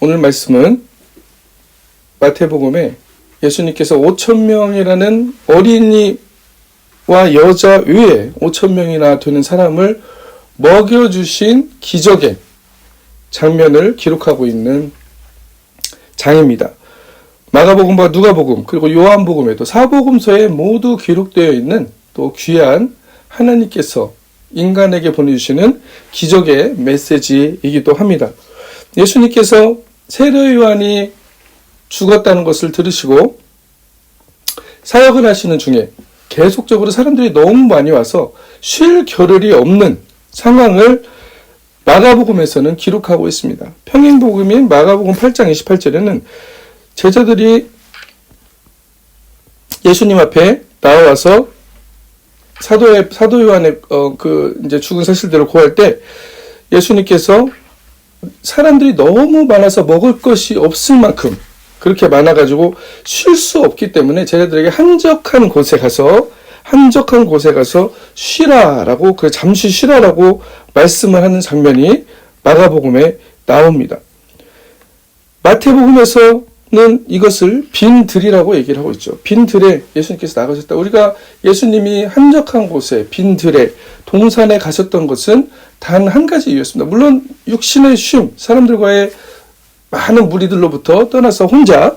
오늘 말씀은 마태복음에 예수님께서 5천 명이라는 어린이와 여자 외에 5천 명이나 되는 사람을 먹여주신 기적의 장면을 기록하고 있는 장입니다. 마가복음과 누가복음 그리고 요한복음에도 사복음서에 모두 기록되어 있는 또 귀한 하나님께서 인간에게 보내주시는 기적의 메시지이기도 합니다. 예수님께서 세례 요한이 죽었다는 것을 들으시고 사역을 하시는 중에 계속적으로 사람들이 너무 많이 와서 쉴 겨를이 없는 상황을 마가복음에서는 기록하고 있습니다. 평행복음인 마가복음 8장 28절에는 제자들이 예수님 앞에 나와서 사도의 사도 요한의 어, 그 이제 죽은 사실대로 고할 때 예수님께서 사람들이 너무 많아서 먹을 것이 없을 만큼 그렇게 많아가지고 쉴 수 없기 때문에 제자들에게 한적한 곳에 가서 한적한 곳에 가서 쉬라라고 그 잠시 쉬라라고 말씀을 하는 장면이 마가복음에 나옵니다. 마태복음에서 는 이것을 빈 들이라고 얘기를 하고 있죠. 빈 들에 예수님께서 나가셨다. 우리가 예수님이 한적한 곳에 빈 들에 동산에 가셨던 것은 단 한 가지 이유였습니다. 물론 육신의 쉼, 사람들과의 많은 무리들로부터 떠나서 혼자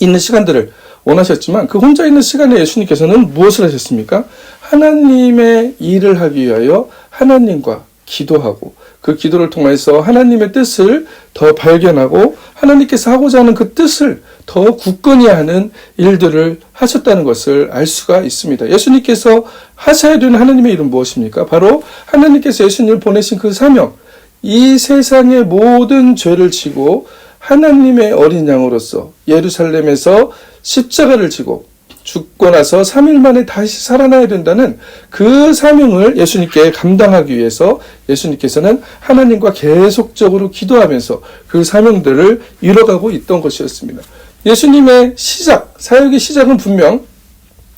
있는 시간들을 원하셨지만 그 혼자 있는 시간에 예수님께서는 무엇을 하셨습니까? 하나님의 일을 하기 위하여 하나님과 기도하고 그 기도를 통해서 하나님의 뜻을 더 발견하고 하나님께서 하고자 하는 그 뜻을 더 굳건히 하는 일들을 하셨다는 것을 알 수가 있습니다. 예수님께서 하셔야 되는 하나님의 일은 무엇입니까? 바로 하나님께서 예수님을 보내신 그 사명, 이 세상의 모든 죄를 지고 하나님의 어린 양으로서 예루살렘에서 십자가를 지고 죽고 나서 3일 만에 다시 살아나야 된다는 그 사명을 예수님께 감당하기 위해서 예수님께서는 하나님과 계속적으로 기도하면서 그 사명들을 이뤄가고 있던 것이었습니다. 예수님의 시작, 사역의 시작은 분명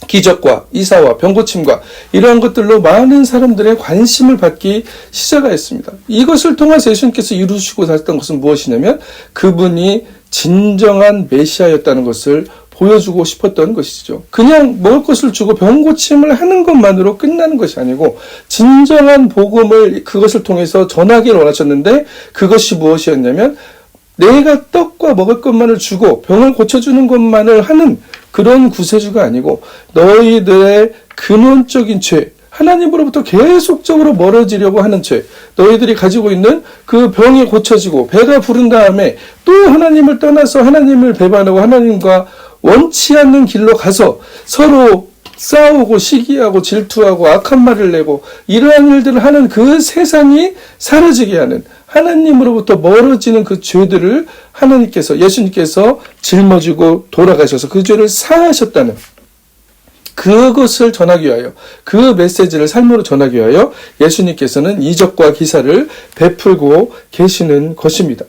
기적과 이사와 병고침과 이러한 것들로 많은 사람들의 관심을 받기 시작하였습니다. 이것을 통해서 예수님께서 이루시고 사셨던 것은 무엇이냐면 그분이 진정한 메시아였다는 것을 보여주고 싶었던 것이죠. 그냥 먹을 것을 주고 병 고침을 하는 것만으로 끝나는 것이 아니고 진정한 복음을 그것을 통해서 전하기를 원하셨는데 그것이 무엇이었냐면 내가 떡과 먹을 것만을 주고 병을 고쳐주는 것만을 하는 그런 구세주가 아니고 너희들의 근원적인 죄, 하나님으로부터 계속적으로 멀어지려고 하는 죄, 너희들이 가지고 있는 그 병이 고쳐지고 배가 부른 다음에 또 하나님을 떠나서 하나님을 배반하고 하나님과 원치 않는 길로 가서 서로 싸우고 시기하고 질투하고 악한 말을 내고 이러한 일들을 하는 그 세상이 사라지게 하는 하나님으로부터 멀어지는 그 죄들을 하나님께서 예수님께서 짊어지고 돌아가셔서 그 죄를 사하셨다는 그것을 전하기 위하여 그 메시지를 삶으로 전하기 위하여 예수님께서는 이적과 기사를 베풀고 계시는 것입니다.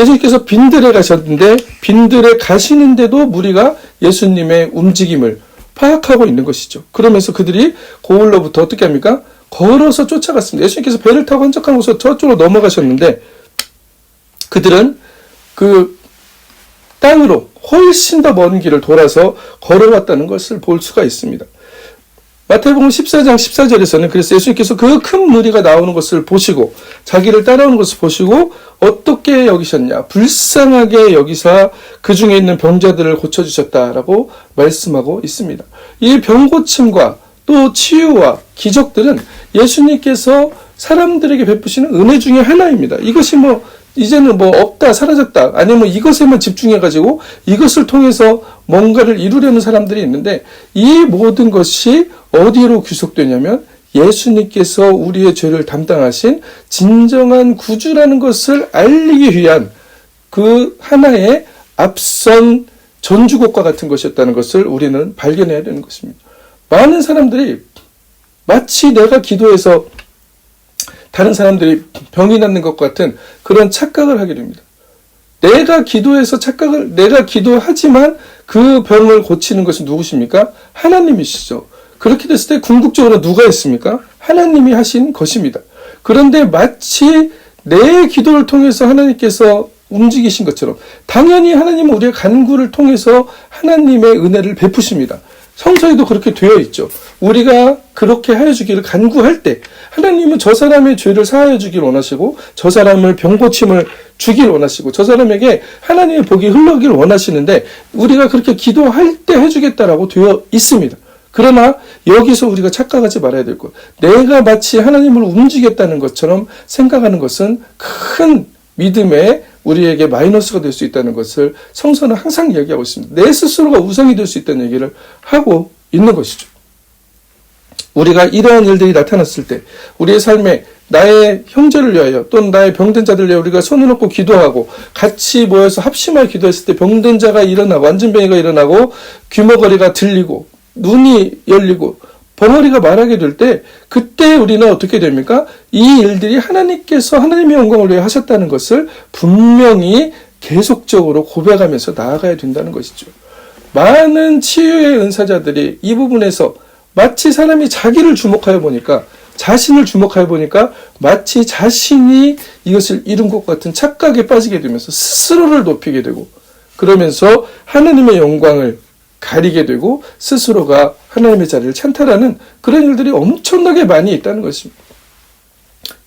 예수님께서 빈들에 가셨는데 빈들에 가시는데도 무리가 예수님의 움직임을 파악하고 있는 것이죠. 그러면서 그들이 고을로부터 어떻게 합니까? 걸어서 쫓아갔습니다. 예수님께서 배를 타고 한적한 곳으로 저쪽으로 넘어가셨는데 그들은 그 땅으로 훨씬 더 먼 길을 돌아서 걸어왔다는 것을 볼 수가 있습니다. 마태복음 14장 14절에서는 그래서 예수님께서 그 큰 무리가 나오는 것을 보시고 자기를 따라오는 것을 보시고 어떻게 여기셨냐 불쌍하게 여기사 그 중에 있는 병자들을 고쳐 주셨다라고 말씀하고 있습니다. 이 병고침과 또 치유와 기적들은 예수님께서 사람들에게 베푸시는 은혜 중의 하나입니다. 이것이 뭐 이제는 뭐 없다 사라졌다 아니면 이것에만 집중해가지고 이것을 통해서 뭔가를 이루려는 사람들이 있는데 이 모든 것이 어디로 귀속되냐면 예수님께서 우리의 죄를 담당하신 진정한 구주라는 것을 알리기 위한 그 하나의 앞선 전주곡과 같은 것이었다는 것을 우리는 발견해야 되는 것입니다. 많은 사람들이 마치 내가 기도해서 다른 사람들이 병이 낫는 것 같은 그런 착각을 하게 됩니다. 내가 기도해서 착각을, 내가 기도하지만 그 병을 고치는 것은 누구십니까? 하나님이시죠. 그렇게 됐을 때 궁극적으로 누가 했습니까? 하나님이 하신 것입니다. 그런데 마치 내 기도를 통해서 하나님께서 움직이신 것처럼 당연히 하나님은 우리의 간구를 통해서 하나님의 은혜를 베푸십니다. 성서에도 그렇게 되어 있죠. 우리가 그렇게 하여 주기를 간구할 때 하나님은 저 사람의 죄를 사하여 주기를 원하시고 저 사람을 병고침을 주길 원하시고 저 사람에게 하나님의 복이 흘러길 원하시는데 우리가 그렇게 기도할 때 해주겠다라고 되어 있습니다. 그러나 여기서 우리가 착각하지 말아야 될 것. 내가 마치 하나님을 움직였다는 것처럼 생각하는 것은 큰 믿음의 우리에게 마이너스가 될 수 있다는 것을 성서는 항상 이야기하고 있습니다. 내 스스로가 우상이 될 수 있다는 얘기를 하고 있는 것이죠. 우리가 이러한 일들이 나타났을 때 우리의 삶에 나의 형제를 위하여 또는 나의 병든 자들 위하여 우리가 손을 놓고 기도하고 같이 모여서 합심하여 기도했을 때 병든 자가 일어나고 완전병이가 일어나고 귀머거리가 들리고 눈이 열리고 벙어리가 말하게 될 때 그때 우리는 어떻게 됩니까? 이 일들이 하나님께서 하나님의 영광을 위해 하셨다는 것을 분명히 계속적으로 고백하면서 나아가야 된다는 것이죠. 많은 치유의 은사자들이 이 부분에서 마치 사람이 자기를 주목하여 보니까 자신을 주목하여 보니까 마치 자신이 이것을 이룬 것 같은 착각에 빠지게 되면서 스스로를 높이게 되고 그러면서 하나님의 영광을 가리게 되고 스스로가 하나님의 자리를 찬탈하는 그런 일들이 엄청나게 많이 있다는 것입니다.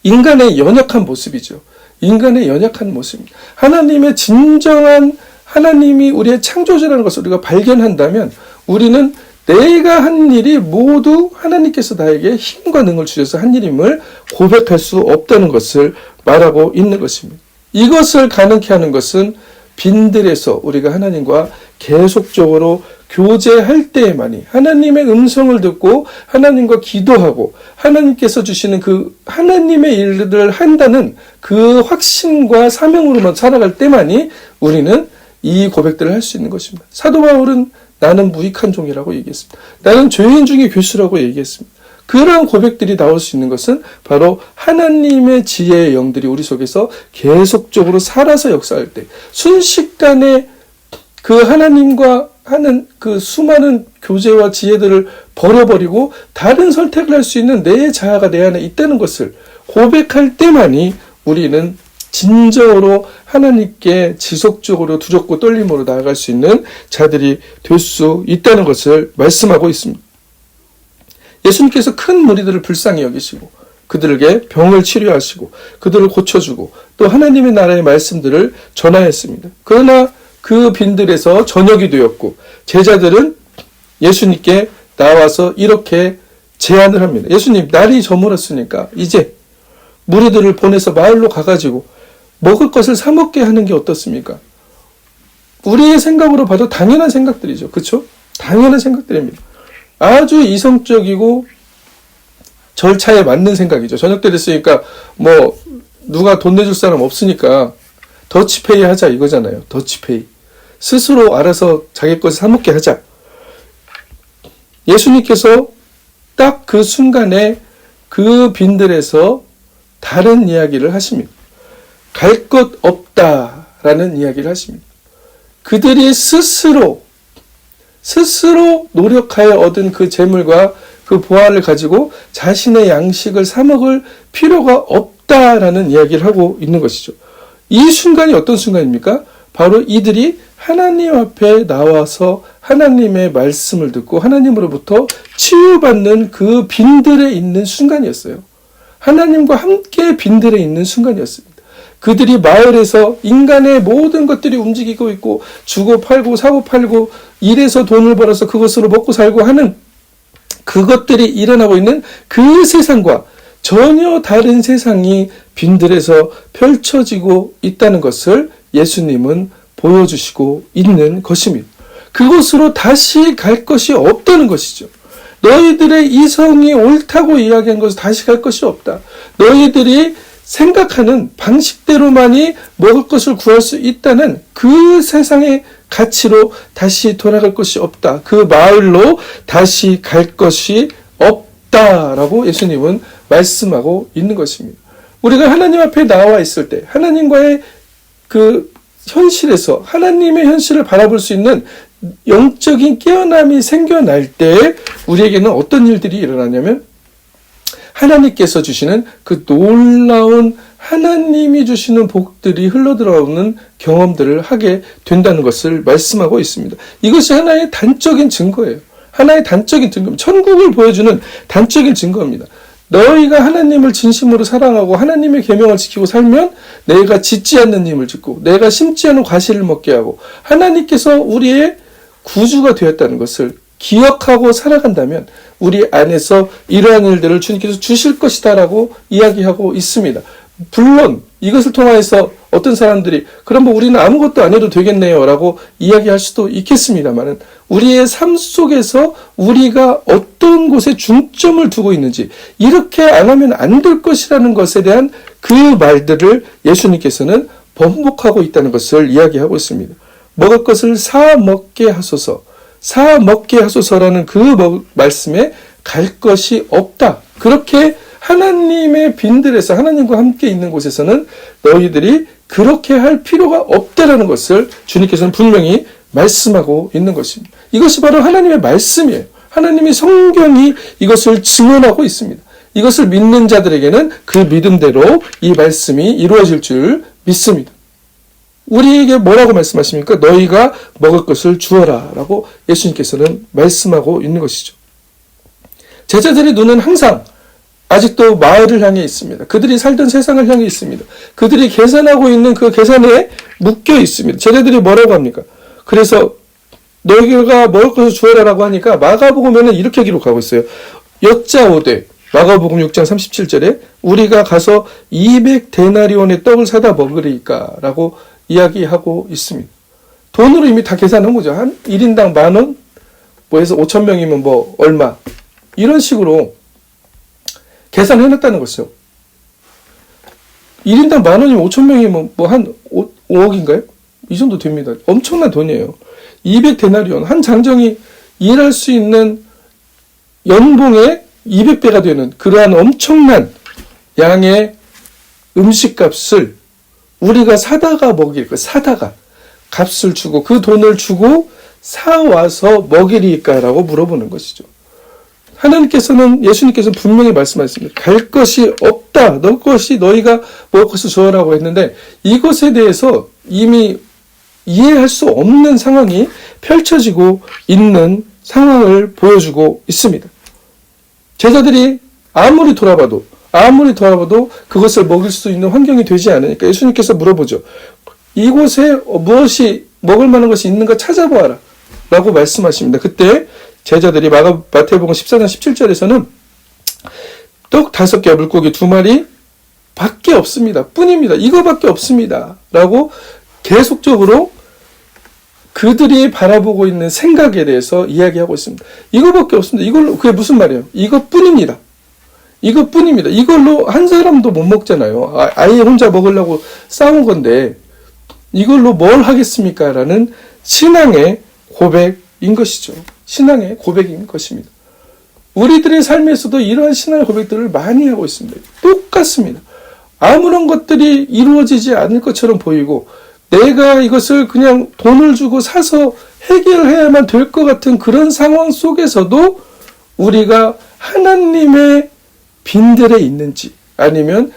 인간의 연약한 모습이죠. 인간의 연약한 모습입니다. 하나님의 진정한 하나님이 우리의 창조주라는 것을 우리가 발견한다면 우리는 내가 한 일이 모두 하나님께서 나에게 힘과 능을 주셔서 한 일임을 고백할 수 없다는 것을 말하고 있는 것입니다. 이것을 가능케 하는 것은 빈들에서 우리가 하나님과 계속적으로 교제할 때에만이 하나님의 음성을 듣고 하나님과 기도하고 하나님께서 주시는 그 하나님의 일들을 한다는 그 확신과 사명으로만 살아갈 때만이 우리는 이 고백들을 할 수 있는 것입니다. 사도 바울은 나는 무익한 종이라고 얘기했습니다. 나는 죄인 중에 교수라고 얘기했습니다. 그러한 고백들이 나올 수 있는 것은 바로 하나님의 지혜의 영들이 우리 속에서 계속적으로 살아서 역사할 때 순식간에 그 하나님과 하는 그 수많은 교제와 지혜들을 버려버리고 다른 선택을 할 수 있는 내 자아가 내 안에 있다는 것을 고백할 때만이 우리는 진정으로 하나님께 지속적으로 두렵고 떨림으로 나아갈 수 있는 자들이 될 수 있다는 것을 말씀하고 있습니다. 예수님께서 큰 무리들을 불쌍히 여기시고 그들에게 병을 치료하시고 그들을 고쳐주고 또 하나님의 나라의 말씀들을 전하였습니다. 그러나 그 빈들에서 저녁이 되었고 제자들은 예수님께 나와서 이렇게 제안을 합니다. 예수님 날이 저물었으니까 이제 무리들을 보내서 마을로 가가지고 먹을 것을 사 먹게 하는 게 어떻습니까? 우리의 생각으로 봐도 당연한 생각들이죠. 그렇죠? 당연한 생각들입니다. 아주 이성적이고 절차에 맞는 생각이죠. 저녁 때 됐으니까 뭐 누가 돈 내줄 사람 없으니까 더치페이 하자 이거잖아요. 더치페이. 스스로 알아서 자기 것을 사 먹게 하자. 예수님께서 딱 그 순간에 그 빈들에서 다른 이야기를 하십니다. 갈 것 없다라는 이야기를 하십니다. 그들이 스스로 스스로 노력하여 얻은 그 재물과 그 보화를 가지고 자신의 양식을 사 먹을 필요가 없다라는 이야기를 하고 있는 것이죠. 이 순간이 어떤 순간입니까? 바로 이들이 하나님 앞에 나와서 하나님의 말씀을 듣고 하나님으로부터 치유받는 그 빈들에 있는 순간이었어요. 하나님과 함께 빈들에 있는 순간이었습니다. 그들이 마을에서 인간의 모든 것들이 움직이고 있고 주고 팔고 사고 팔고 일해서 돈을 벌어서 그것으로 먹고 살고 하는 그것들이 일어나고 있는 그 세상과 전혀 다른 세상이 빈들에서 펼쳐지고 있다는 것을 예수님은 보여주시고 있는 것입니다. 그곳으로 다시 갈 것이 없다는 것이죠. 너희들의 이성이 옳다고 이야기한 것을 다시 갈 것이 없다. 너희들이 생각하는 방식대로만이 먹을 것을 구할 수 있다는 그 세상의 가치로 다시 돌아갈 것이 없다. 그 마을로 다시 갈 것이 없다라고 예수님은 말씀하고 있는 것입니다. 우리가 하나님 앞에 나와 있을 때 하나님과의 그 현실에서 하나님의 현실을 바라볼 수 있는 영적인 깨어남이 생겨날 때 우리에게는 어떤 일들이 일어나냐면 하나님께서 주시는 그 놀라운 하나님이 주시는 복들이 흘러들어오는 경험들을 하게 된다는 것을 말씀하고 있습니다. 이것이 하나의 단적인 증거예요. 하나의 단적인 증거, 천국을 보여주는 단적인 증거입니다. 너희가 하나님을 진심으로 사랑하고 하나님의 계명을 지키고 살면 내가 짓지 않는 힘을 짓고 내가 심지 않은 과실을 먹게 하고 하나님께서 우리의 구주가 되었다는 것을 기억하고 살아간다면 우리 안에서 이러한 일들을 주님께서 주실 것이다라고 이야기하고 있습니다. 물론 이것을 통하여서 어떤 사람들이 그럼 뭐 우리는 아무것도 안 해도 되겠네요라고 이야기할 수도 있겠습니다만은 우리의 삶 속에서 우리가 어떤 곳에 중점을 두고 있는지 이렇게 안 하면 안 될 것이라는 것에 대한 그 말들을 예수님께서는 번복하고 있다는 것을 이야기하고 있습니다. 먹을 것을 사 먹게 하소서, 사 먹게 하소서라는 그 먹- 말씀에 갈 것이 없다. 그렇게 하나님의 빈들에서 하나님과 함께 있는 곳에서는 너희들이 그렇게 할 필요가 없다라는 것을 주님께서는 분명히 말씀하고 있는 것입니다. 이것이 바로 하나님의 말씀이에요. 하나님의 성경이 이것을 증언하고 있습니다. 이것을 믿는 자들에게는 그 믿음대로 이 말씀이 이루어질 줄 믿습니다. 우리에게 뭐라고 말씀하십니까? 너희가 먹을 것을 주어라. 라고 예수님께서는 말씀하고 있는 것이죠. 제자들의 눈은 항상 아직도 마을을 향해 있습니다. 그들이 살던 세상을 향해 있습니다. 그들이 계산하고 있는 그 계산에 묶여 있습니다. 제자들이 뭐라고 합니까? 그래서 너희가 먹을 것을 주어라라고 하니까 마가복음에는 이렇게 기록하고 있어요. 여짜오되 마가복음 6장 37절에 우리가 가서 200 데나리온의 떡을 사다 먹으리까라고 이야기하고 있습니다. 돈으로 이미 다 계산한 거죠. 한 1인당 만 원? 뭐 해서 5천 명이면 뭐 얼마? 이런 식으로 계산해 놨다는 것이죠. 1인당 만 원이면 5천 명이면 뭐 한 5억인가요? 이 정도 됩니다. 엄청난 돈이에요. 200데나리온. 한 장정이 일할 수 있는 연봉의 200배가 되는 그러한 엄청난 양의 음식값을 우리가 사다가 먹일 거 사다가 값을 주고 그 돈을 주고 사 와서 먹이리까라고 물어보는 것이죠. 하나님께서는 예수님께서는 분명히 말씀하셨습니다. 갈 것이 없다. 너 것이 너희가 먹을 것을 주어라고 했는데 이것에 대해서 이미 이해할 수 없는 상황이 펼쳐지고 있는 상황을 보여주고 있습니다. 제자들이 아무리 돌아봐도 아무리 돌아봐도 그것을 먹을 수 있는 환경이 되지 않으니까 예수님께서 물어보죠. 이곳에 무엇이 먹을 만한 것이 있는가 찾아보아라. 라고 말씀하십니다. 그때 제자들이 마가 마태복음 14장 17절에서는 떡 다섯 개 물고기 두 마리 밖에 없습니다. 뿐입니다. 이거밖에 없습니다. 라고 계속적으로 그들이 바라보고 있는 생각에 대해서 이야기하고 있습니다. 이거밖에 없습니다. 이걸로 그게 무슨 말이에요? 이것뿐입니다. 이것뿐입니다. 이걸로 한 사람도 못 먹잖아요. 아- 아예 혼자 먹으려고 싸운 건데 이걸로 뭘 하겠습니까? 라는 신앙의 고백인 것이죠. 신앙의 고백인 것입니다. 우리들의 삶에서도 이러한 신앙의 고백들을 많이 하고 있습니다. 똑같습니다. 아무런 것들이 이루어지지 않을 것처럼 보이고 내가 이것을 그냥 돈을 주고 사서 해결해야만 될 것 같은 그런 상황 속에서도 우리가 하나님의 빈들에 있는지 아니면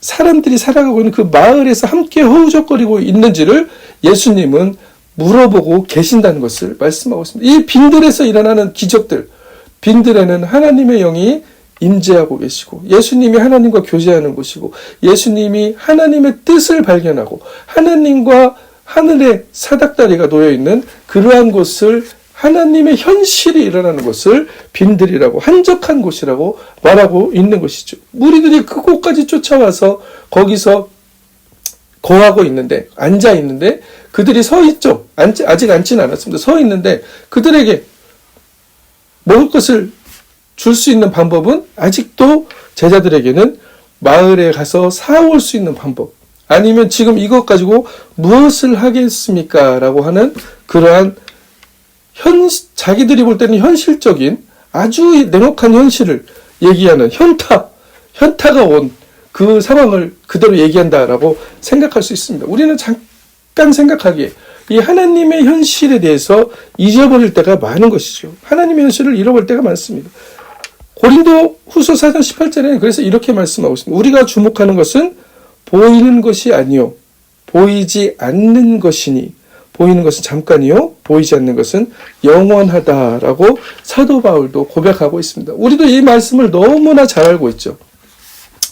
사람들이 살아가고 있는 그 마을에서 함께 허우적거리고 있는지를 예수님은 물어보고 계신다는 것을 말씀하고 있습니다. 이 빈들에서 일어나는 기적들, 빈들에는 하나님의 영이 임재하고 계시고 예수님이 하나님과 교제하는 곳이고 예수님이 하나님의 뜻을 발견하고 하나님과 하늘의 사닥다리가 놓여 있는 그러한 곳을 하나님의 현실이 일어나는 것을 빈들이라고 한적한 곳이라고 말하고 있는 것이죠. 무리들이 그곳까지 쫓아와서 거기서 거하고 있는데 앉아 있는데 그들이 서 있죠. 앉지, 아직 앉지는 않았습니다. 서 있는데 그들에게 먹을 것을 줄 수 있는 방법은 아직도 제자들에게는 마을에 가서 사올 수 있는 방법 아니면 지금 이것 가지고 무엇을 하겠습니까? 라고 하는 그러한 현 자기들이 볼 때는 현실적인 아주 냉혹한 현실을 얘기하는 현타 현타가 온 그 상황을 그대로 얘기한다라고 생각할 수 있습니다. 우리는 잠깐 생각하기에 이 하나님의 현실에 대해서 잊어버릴 때가 많은 것이죠. 하나님의 현실을 잃어버릴 때가 많습니다. 고린도 후서 4장 18절에 그래서 이렇게 말씀하고 있습니다. 우리가 주목하는 것은 보이는 것이 아니요. 보이지 않는 것이니. 보이는 것은 잠깐이요. 보이지 않는 것은 영원하다라고 사도 바울도 고백하고 있습니다. 우리도 이 말씀을 너무나 잘 알고 있죠.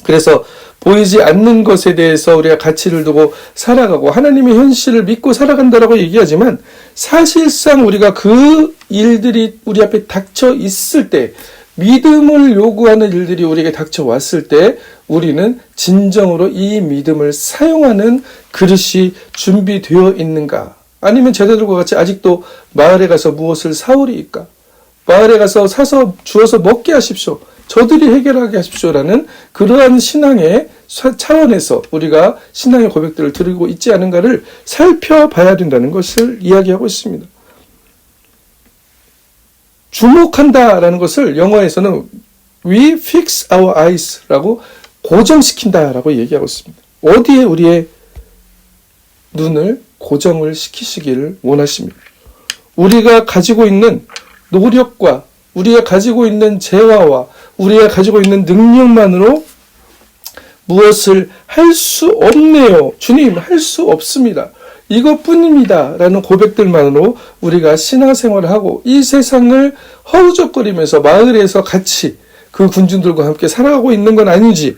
그래서 보이지 않는 것에 대해서 우리가 가치를 두고 살아가고 하나님의 현실을 믿고 살아간다라고 얘기하지만 사실상 우리가 그 일들이 우리 앞에 닥쳐 있을 때 믿음을 요구하는 일들이 우리에게 닥쳐 왔을 때 우리는 진정으로 이 믿음을 사용하는 그릇이 준비되어 있는가? 아니면 제자들과 같이 아직도 마을에 가서 무엇을 사오리이까? 마을에 가서 사서 주어서 먹게 하십시오. 저들이 해결하게 하십시오라는 그러한 신앙의 차원에서 우리가 신앙의 고백들을 드리고 있지 않은가를 살펴봐야 된다는 것을 이야기하고 있습니다. 주목한다라는 것을 영어에서는 we fix our eyes라고 고정시킨다라고 얘기하고 있습니다. 어디에 우리의 눈을 고정을 시키시기를 원하십니다. 우리가 가지고 있는 노력과 우리가 가지고 있는 재화와 우리가 가지고 있는 능력만으로 무엇을 할 수 없네요. 주님, 할 수 없습니다. 이것뿐입니다. 라는 고백들만으로 우리가 신앙생활을 하고 이 세상을 허우적거리면서 마을에서 같이 그 군중들과 함께 살아가고 있는 건 아닌지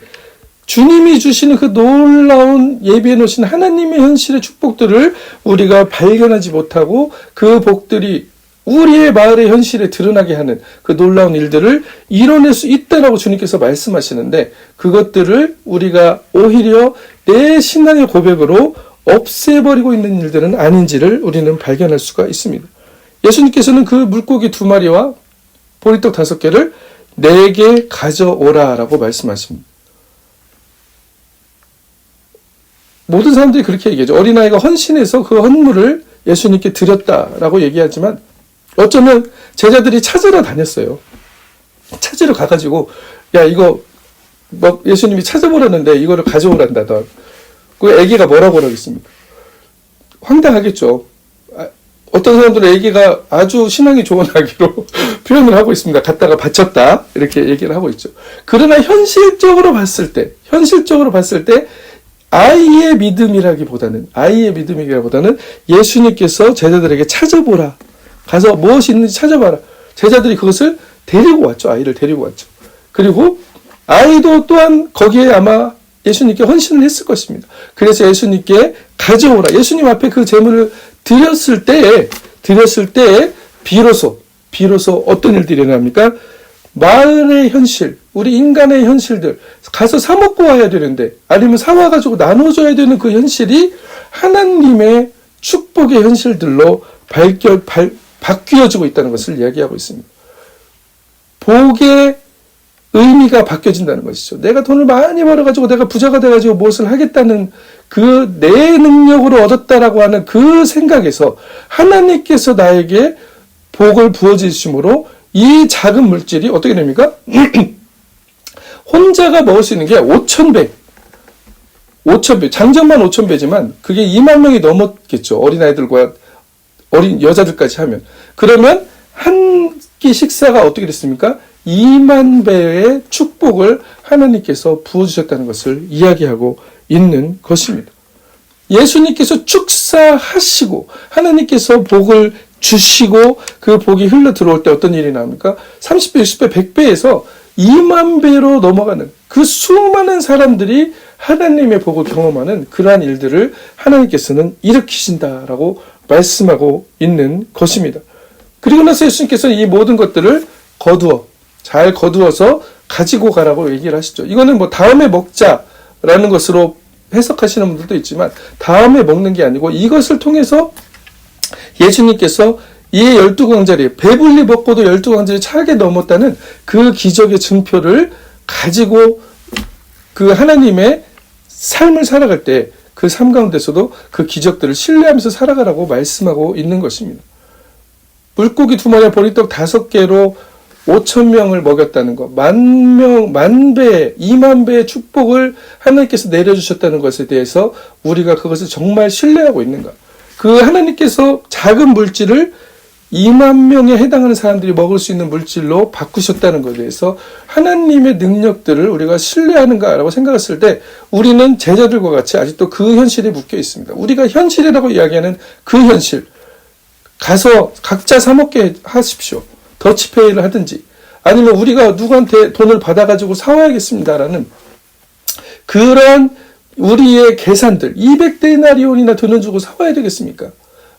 주님이 주시는 그 놀라운 예비해 놓으신 하나님의 현실의 축복들을 우리가 발견하지 못하고 그 복들이 우리의 마을의 현실에 드러나게 하는 그 놀라운 일들을 이뤄낼 수 있다라고 주님께서 말씀하시는데 그것들을 우리가 오히려 내 신앙의 고백으로 없애버리고 있는 일들은 아닌지를 우리는 발견할 수가 있습니다. 예수님께서는 그 물고기 두 마리와 보리떡 다섯 개를 내게 가져오라라고 말씀하십니다. 모든 사람들이 그렇게 얘기하죠. 어린아이가 헌신해서 그 헌물을 예수님께 드렸다라고 얘기하지만 어쩌면 제자들이 찾으러 다녔어요. 찾으러 가가지고 야 이거 뭐 예수님이 찾아보라는데 이거를 가져오란다 너. 그 애기가 뭐라고 그러겠습니까? 황당하겠죠. 아, 어떤 사람들은 애기가 아주 신앙이 좋은 아기로 표현을 하고 있습니다. 갖다가 바쳤다 이렇게 얘기를 하고 있죠. 그러나 현실적으로 봤을 때, 현실적으로 봤을 때 아이의 믿음이라기보다는 아이의 믿음이라기보다는 예수님께서 제자들에게 찾아보라 가서 무엇이 있는지 찾아봐라. 제자들이 그것을 데리고 왔죠. 아이를 데리고 왔죠. 그리고 아이도 또한 거기에 아마 예수님께 헌신을 했을 것입니다. 그래서 예수님께 가져오라. 예수님 앞에 그 재물을 드렸을 때에, 드렸을 때에 비로소, 비로소 어떤 일들이 일어납니까? 마을의 현실, 우리 인간의 현실들, 가서 사먹고 와야 되는데, 아니면 사와가지고 나눠줘야 되는 그 현실이 하나님의 축복의 현실들로 발견, 발, 바뀌어지고 있다는 것을 이야기하고 있습니다. 복의 의미가 바뀌어진다는 것이죠. 내가 돈을 많이 벌어가지고 내가 부자가 돼가지고 무엇을 하겠다는 그 내 능력으로 얻었다라고 하는 그 생각에서 하나님께서 나에게 복을 부어주심으로 이 작은 물질이 어떻게 됩니까? 혼자가 먹을 수 있는 게 5,000배. 5,000배. 장전만 5,000배지만 그게 2만 명이 넘었겠죠. 어린아이들과 어린 여자들까지 하면. 그러면 한 끼 식사가 어떻게 됐습니까? 2만 배의 축복을 하나님께서 부어주셨다는 것을 이야기하고 있는 것입니다. 예수님께서 축사하시고 하나님께서 복을 주시고 그 복이 흘러 들어올 때 어떤 일이 나옵니까? 30배, 60배, 100배에서 2만 배로 넘어가는 그 수많은 사람들이 하나님의 복을 경험하는 그러한 일들을 하나님께서는 일으키신다라고 말씀하고 있는 것입니다. 그리고 나서 예수님께서는 이 모든 것들을 거두어, 잘 거두어서 가지고 가라고 얘기를 하시죠. 이거는 뭐 다음에 먹자라는 것으로 해석하시는 분들도 있지만 다음에 먹는 게 아니고 이것을 통해서 예수님께서 이 열두 광자리 배불리 먹고도 열두 광자리 차게 넘었다는 그 기적의 증표를 가지고 그 하나님의 삶을 살아갈 때 그 삶 가운데서도 그 기적들을 신뢰하면서 살아가라고 말씀하고 있는 것입니다. 물고기 두 마리 보리떡 다섯 개로 5천 명을 먹였다는 것, 만 명, 만 배, 2만 배의 축복을 하나님께서 내려주셨다는 것에 대해서 우리가 그것을 정말 신뢰하고 있는가? 그 하나님께서 작은 물질을 2만 명에 해당하는 사람들이 먹을 수 있는 물질로 바꾸셨다는 것에 대해서 하나님의 능력들을 우리가 신뢰하는가라고 생각했을 때 우리는 제자들과 같이 아직도 그 현실에 묶여 있습니다. 우리가 현실이라고 이야기하는 그 현실. 가서 각자 사먹게 하십시오. 더치페이를 하든지 아니면 우리가 누구한테 돈을 받아가지고 사와야겠습니다라는 그런 우리의 계산들 200데나리온이나 돈을 주고 사와야 되겠습니까?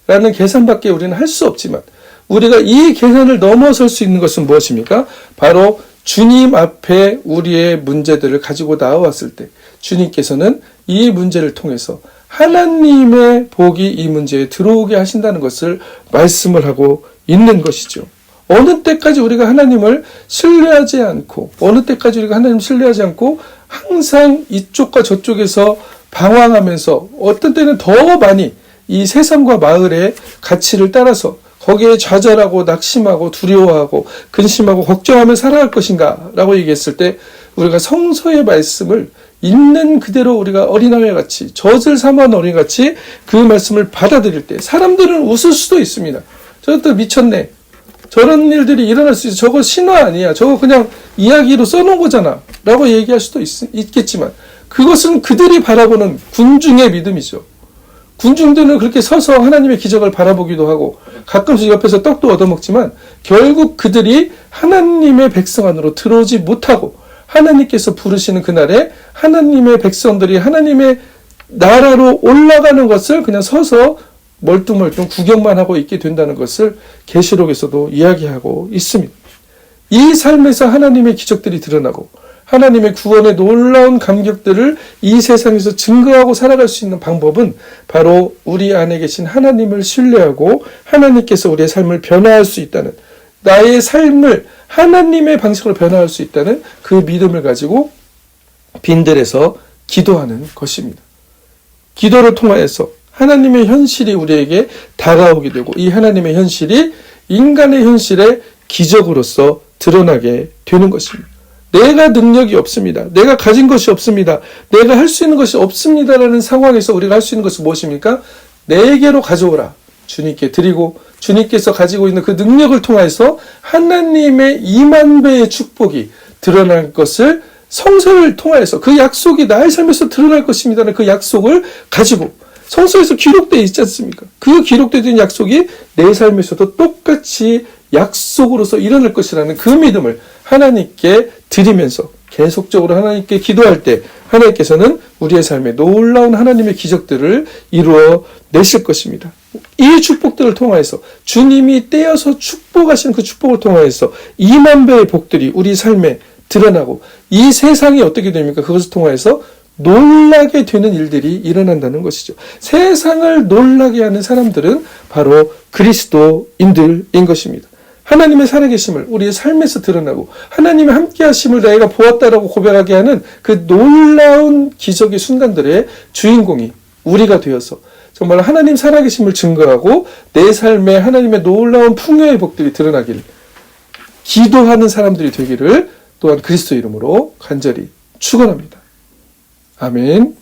라는 계산밖에 우리는 할 수 없지만 우리가 이 계산을 넘어설 수 있는 것은 무엇입니까? 바로 주님 앞에 우리의 문제들을 가지고 나왔을 때 주님께서는 이 문제를 통해서 하나님의 복이 이 문제에 들어오게 하신다는 것을 말씀을 하고 있는 것이죠. 어느 때까지 우리가 하나님을 신뢰하지 않고 어느 때까지 우리가 하나님을 신뢰하지 않고 항상 이쪽과 저쪽에서 방황하면서 어떤 때는 더 많이 이 세상과 마을의 가치를 따라서 거기에 좌절하고 낙심하고 두려워하고 근심하고 걱정하며 살아갈 것인가 라고 얘기했을 때 우리가 성서의 말씀을 있는 그대로 우리가 어린아이 같이 젖을 삼은 어린 같이 그 말씀을 받아들일 때 사람들은 웃을 수도 있습니다. 저것도 미쳤네. 저런 일들이 일어날 수 있어. 저거 신화 아니야. 저거 그냥 이야기로 써놓은 거잖아. 라고 얘기할 수도 있, 있겠지만 그것은 그들이 바라보는 군중의 믿음이죠. 군중들은 그렇게 서서 하나님의 기적을 바라보기도 하고 가끔씩 옆에서 떡도 얻어먹지만 결국 그들이 하나님의 백성 안으로 들어오지 못하고 하나님께서 부르시는 그날에 하나님의 백성들이 하나님의 나라로 올라가는 것을 그냥 서서 멀뚱멀뚱 구경만 하고 있게 된다는 것을 계시록에서도 이야기하고 있습니다. 이 삶에서 하나님의 기적들이 드러나고 하나님의 구원의 놀라운 감격들을 이 세상에서 증거하고 살아갈 수 있는 방법은 바로 우리 안에 계신 하나님을 신뢰하고 하나님께서 우리의 삶을 변화할 수 있다는 나의 삶을 하나님의 방식으로 변화할 수 있다는 그 믿음을 가지고 빈들에서 기도하는 것입니다. 기도를 통하여서 하나님의 현실이 우리에게 다가오게 되고 이 하나님의 현실이 인간의 현실의 기적으로서 드러나게 되는 것입니다. 내가 능력이 없습니다. 내가 가진 것이 없습니다. 내가 할 수 있는 것이 없습니다라는 상황에서 우리가 할 수 있는 것은 무엇입니까? 내게로 가져오라. 주님께 드리고 주님께서 가지고 있는 그 능력을 통해서 하나님의 2만 배의 축복이 드러날 것을 성서를 통하여서 그 약속이 나의 삶에서 드러날 것입니다는 그 약속을 가지고 성서에서 기록되어 있지 않습니까? 그 기록되어 약속이 내 삶에서도 똑같이 약속으로서 일어날 것이라는 그 믿음을 하나님께 드리면서 계속적으로 하나님께 기도할 때 하나님께서는 우리의 삶에 놀라운 하나님의 기적들을 이루어 내실 것입니다. 이 축복들을 통하여서 주님이 떼어서 축복하시는 그 축복을 통하여서 2만 배의 복들이 우리 삶에 드러나고 이 세상이 어떻게 됩니까? 그것을 통하여서 놀라게 되는 일들이 일어난다는 것이죠. 세상을 놀라게 하는 사람들은 바로 그리스도인들인 것입니다. 하나님의 살아계심을 우리의 삶에서 드러나고 하나님의 함께하심을 내가 보았다라고 고백하게 하는 그 놀라운 기적의 순간들의 주인공이 우리가 되어서 정말 하나님 살아계심을 증거하고 내 삶에 하나님의 놀라운 풍요의 복들이 드러나기를 기도하는 사람들이 되기를 또한 그리스도 이름으로 간절히 축원합니다. 아멘.